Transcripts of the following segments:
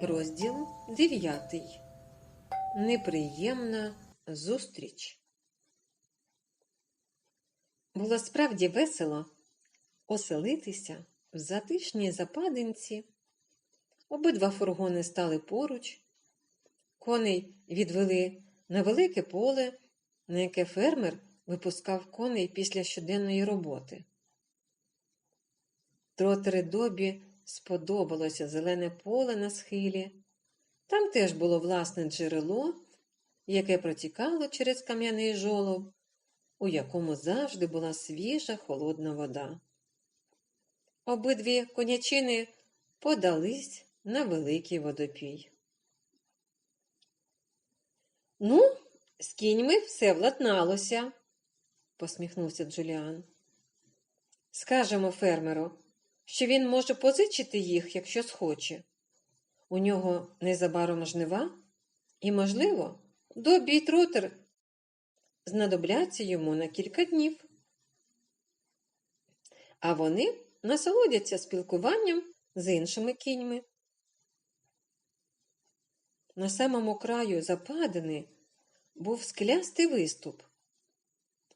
Розділ 9. Неприємна зустріч. Було справді весело оселитися в затишній западинці. Обидва фургони стали поруч. Коней відвели на велике поле, на яке фермер випускав коней після щоденної роботи. Тротери добі сподобалося зелене поле на схилі. Там теж було власне джерело, яке протікало через кам'яний жолоб, у якому завжди була свіжа холодна вода. Обидві конячини подались на великий водопій. Ну, з кіньми все владналося, посміхнувся Джуліан. Скажемо фермеру, що він може позичити їх, якщо схоче. У нього незабаром жнива, і, можливо, Добі й тротер знадобляться йому на кілька днів. А вони насолодяться спілкуванням з іншими кіньми. На самому краю западини був склястий виступ,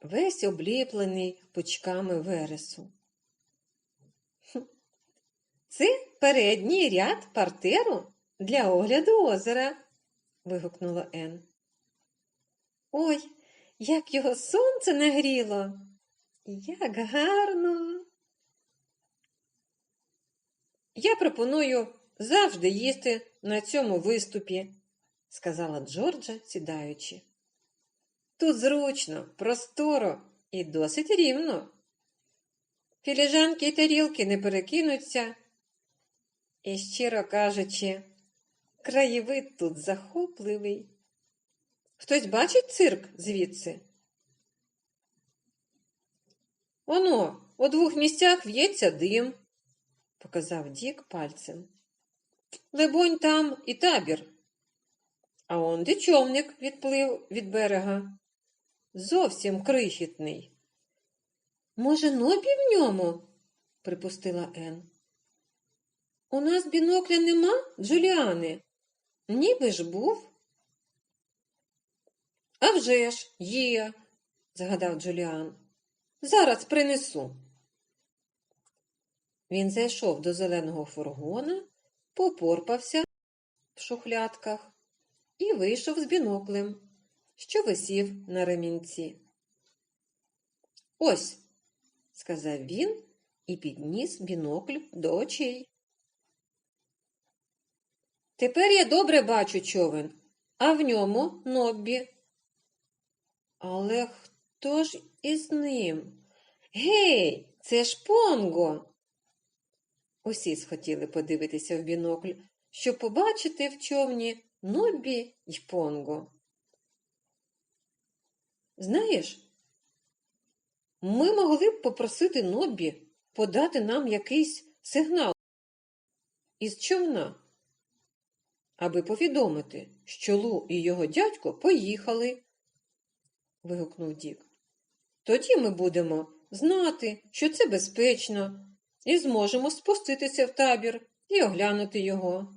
весь обліплений пучками вересу. Це передній ряд партеру для огляду озера. вигукнула Ен. Ой, як його сонце нагріло. Як гарно. Я пропоную завжди їсти на цьому виступі, сказала Джорджа, сідаючи. Тут зручно, просторо і досить рівно. Філіжанки й тарілки не перекинуться. І, щиро кажучи, краєвид тут захопливий. Хтось бачить цирк звідси? Оно, у двох місцях в'ється дим, показав Дік пальцем. Либонь, там і табір. А он де відплив від берега. Зовсім крихітний. Може, нобі в ньому? припустила Ен. У нас бінокля нема, Джуліани? Ніби ж був. «А вже ж, є, згадав Джуліан. Зараз принесу. Він зайшов до зеленого фургона, попорпався в шухлядках і вийшов з біноклем, що висів на ремінці. Ось, сказав він і підніс бінокль до очей. Тепер я добре бачу човен, а в ньому ноббі. Але хто ж із ним? Гей, це ж Понго. Усі схотіли подивитися в бінокль, щоб побачити в човні Ноббі й Понго. Знаєш, ми могли б попросити Ноббі подати нам якийсь сигнал із човна аби повідомити, що Лу і його дядько поїхали. вигукнув Дік. Тоді ми будемо знати, що це безпечно, і зможемо спуститися в табір і оглянути його.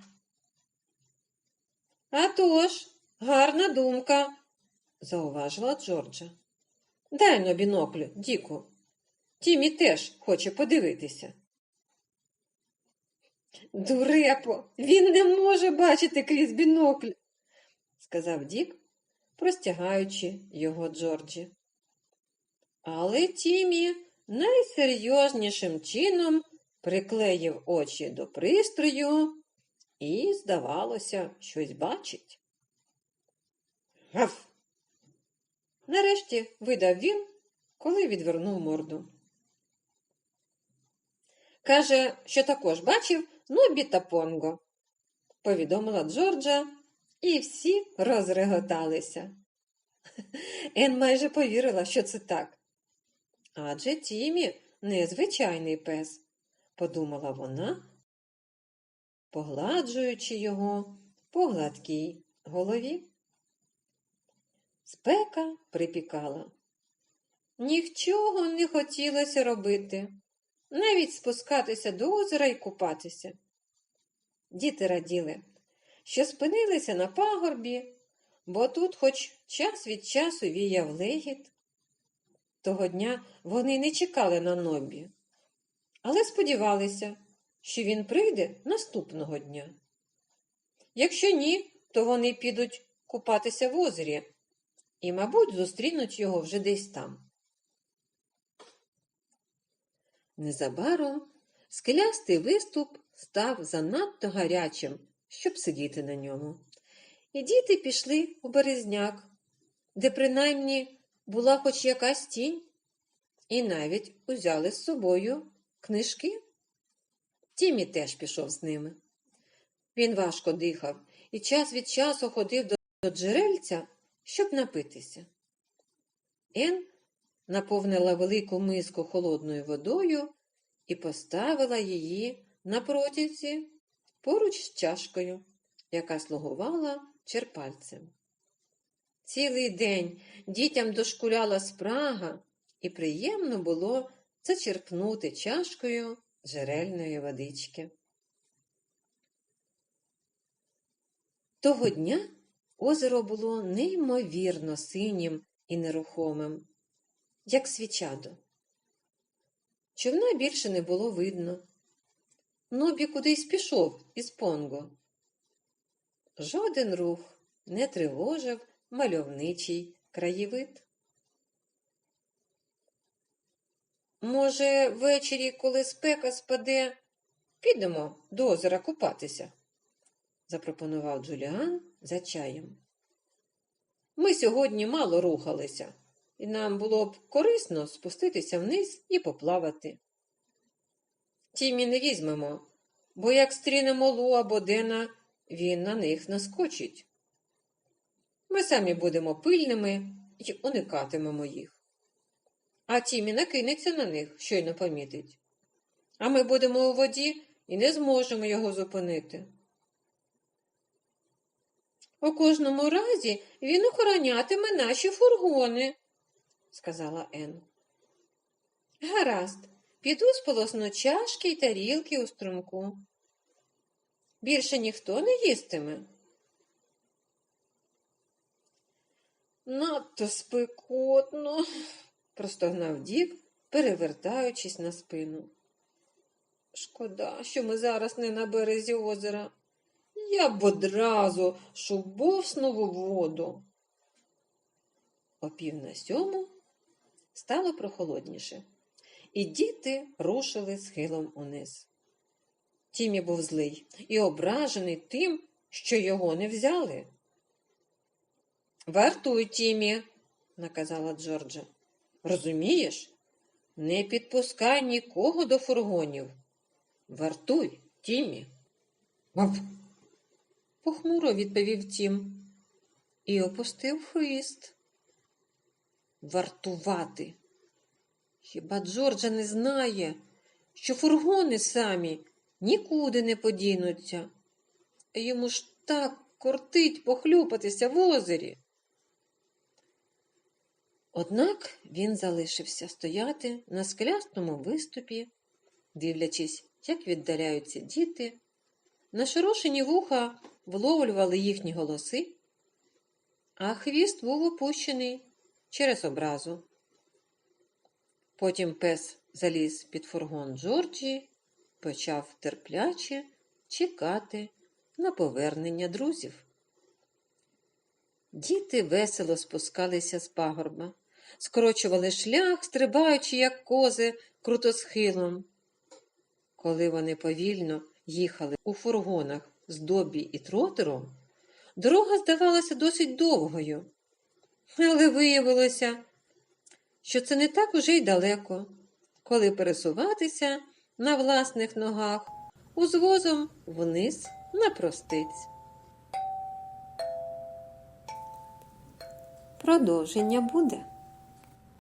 «А тож, гарна думка, зауважила Джорджа. Дай на бінокль, Діку. Тімі теж хоче подивитися. Дурепо, він не може бачити крізь бінокль, сказав Дік, простягаючи його Джорджі. Але Тімі найсерйознішим чином приклеїв очі до пристрою і, здавалося, щось бачить. Гав! Нарешті видав він, коли відвернув морду. Каже, що також бачив Нобі та Понго, повідомила Джорджа, і всі розреготалися. Ен майже повірила, що це так. Адже Тімі незвичайний пес, подумала вона, погладжуючи його по гладкій голові. Спека припікала. Нічого не хотілося робити навіть спускатися до озера і купатися. Діти раділи, що спинилися на пагорбі, бо тут хоч час від часу віяв легіт. Того дня вони не чекали на Нобі, але сподівалися, що він прийде наступного дня. Якщо ні, то вони підуть купатися в озері і, мабуть, зустрінуть його вже десь там. Незабаром скелястий виступ став занадто гарячим, щоб сидіти на ньому. І діти пішли у березняк, де принаймні була хоч якась тінь, і навіть узяли з собою книжки. Тімі теж пішов з ними. Він важко дихав і час від часу ходив до, джерельця, щоб напитися. Ен наповнила велику миску холодною водою і поставила її на протязі поруч з чашкою, яка слугувала черпальцем. Цілий день дітям дошкуляла спрага, і приємно було зачерпнути чашкою джерельної водички. Того дня озеро було неймовірно синім і нерухомим, як свічадо. Човна більше не було видно. Нобі кудись пішов із Понго. Жоден рух не тривожив мальовничий краєвид. Може, ввечері, коли спека спаде, підемо до озера купатися, запропонував Джуліан за чаєм. Ми сьогодні мало рухалися, і нам було б корисно спуститися вниз і поплавати. Тімі не візьмемо, бо як стрінемо Лу або Дена, він на них наскочить. Ми самі будемо пильними і уникатимемо їх. А Тімі накинеться на них, щойно помітить. А ми будемо у воді і не зможемо його зупинити. У кожному разі він охоронятиме наші фургони, сказала Ен. Гаразд, піду сполосну чашки й тарілки у струмку. Більше ніхто не їстиме. Надто спекотно, простогнав Дік, перевертаючись на спину. Шкода, що ми зараз не на березі озера. Я б одразу шубовснув у воду. О пів на сьому стало прохолодніше, і діти рушили схилом униз. Тімі був злий і ображений тим, що його не взяли. Вартуй, Тімі, наказала Джорджа. Розумієш? Не підпускай нікого до фургонів. Вартуй, Тімі. Гав. Похмуро відповів Тім і опустив хвіст. Вартувати. Хіба Джорджа не знає, що фургони самі нікуди не подінуться, йому ж так кортить похлюпатися в озері. Однак він залишився стояти на скелястому виступі, дивлячись, як віддаляються діти, нашорошені вуха вловлювали їхні голоси, а хвіст був опущений через образу. Потім пес заліз під фургон Джорджі, почав терпляче чекати на повернення друзів. Діти весело спускалися з пагорба, скорочували шлях, стрибаючи, як кози, крутосхилом. Коли вони повільно їхали у фургонах з Добі і тротером, дорога здавалася досить довгою, але виявилося, що це не так уже й далеко, коли пересуватися на власних ногах узвозом вниз на простиць. Продовження буде.